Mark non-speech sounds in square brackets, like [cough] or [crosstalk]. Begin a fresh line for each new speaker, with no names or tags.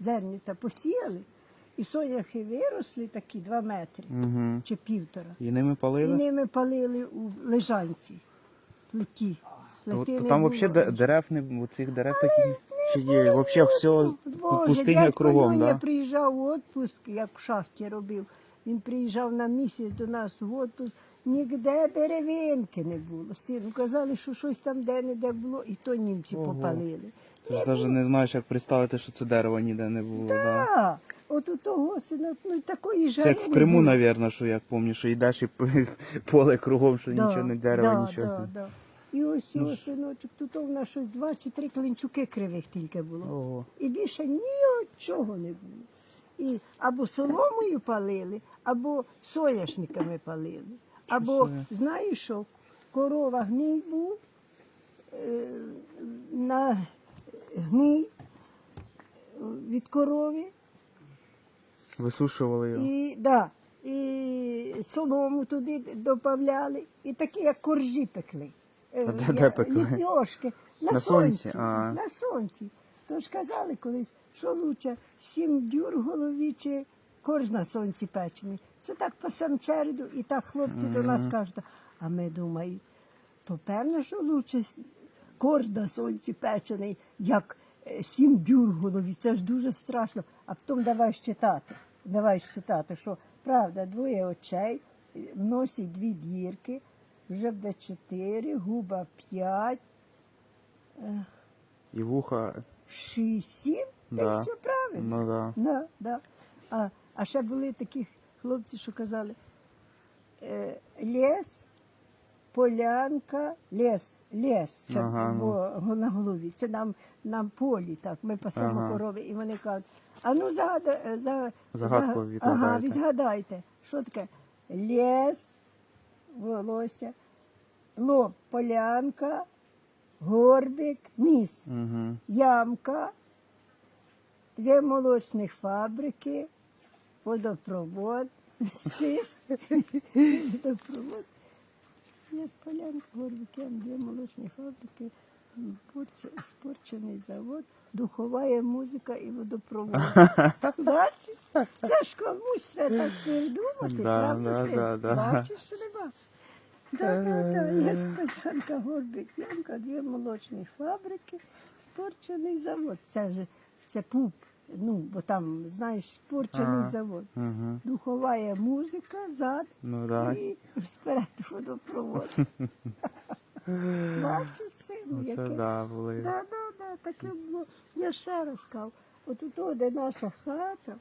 зернята посіяли, і соняхи виросли такі два метри
Угу.
чи півтора.
І ними
І
палили?
ними палили у лежанці, плиті.
То,
Плити
то
не
там
було.
взагалі дерев не цих дерев таких чи є? Взагалі все
Боже,
пустиня
дядько
кругом,
Льоня
да?
приїжджав у відпуск, як в шахті робив. Він приїжджав на місяць до нас в відпуск. Ніде деревинки не було. Сину казали, що щось там де-не-де було, і то німці
Ого.
попалили.
Ти ж навіть не знаєш, як представити, що це дерево ніде не було. Да.
Так, от у того сина, ну і такої жари
Це як в
не
Криму,
було.
навірно, що як пам'ятаю, що йдеш і поле кругом, що
Да,
нічого не дерева,
да,
нічого.
Да, да. І ось його синочок, тут у нас щось два чи три клинчуки кривих тільки було.
Ого.
І більше нічого не було. І або соломою палили, або соняшниками палили. Або,
собі.
знаєш що, корова гній був, е, гній від корови,
Висушували його.
і, да, і солому туди додавали, і такі, як коржі пекли. Е,
А де- де пекли?
ліпьошки. На,
На
сонці.
сонці? А.
На сонці. Тож казали колись, що лучше сім дюр в голові чи корж на сонці печений. Це так по сам череду, і так хлопці до нас кажуть. А ми думаємо, то певно, що лучше с- корж на сонці печений, як е, сім дюр в голові. Це ж дуже страшно. А потім давай щитати. Давай щитати, що правда, двоє очей, е, в носі дві дірки, вже буде чотири, губа п'ять,
І вуха.
шість, сім, та
Да.
й все правильно.
Ну да.
Да, да. А, а ще були такі хлопці, що казали, е, ліс, полянка, ліс, ліс, це
Ага, ну.
на голові. Це нам, нам полі, так, ми пасемо
Ага.
корови, і вони кажуть, а ну загада, е, за,
Загадку
за- Ага,
відгадайте.
відгадайте. Що таке? Ліс, волосся, лоб, полянка, горбик, ніс
Угу.
ямка, дві молочних фабрики, водопровод, [laughs] Слиш? [laughs] Є полянка, горбики, дві молочні фабрики, спорчений завод, духова музика і водопровод. [laughs] Бачиш? Це ж комусь треба так придумати, правда?
да, да.
Бачиш, нема? Да, да, да. Є спочатку горбикемка, дві молочні фабрики, спорчений завод. Це ж це пуп. Ну, бо там, знаєш, порчений
Ага.
завод.
Ага.
Духовая музика, зад
Ну да.
і сперед водопровод. Бачиш, сину,
Це
яке.
да, були.
Да, да, да, таке було. Я ще раз сказав, от у де наша хата,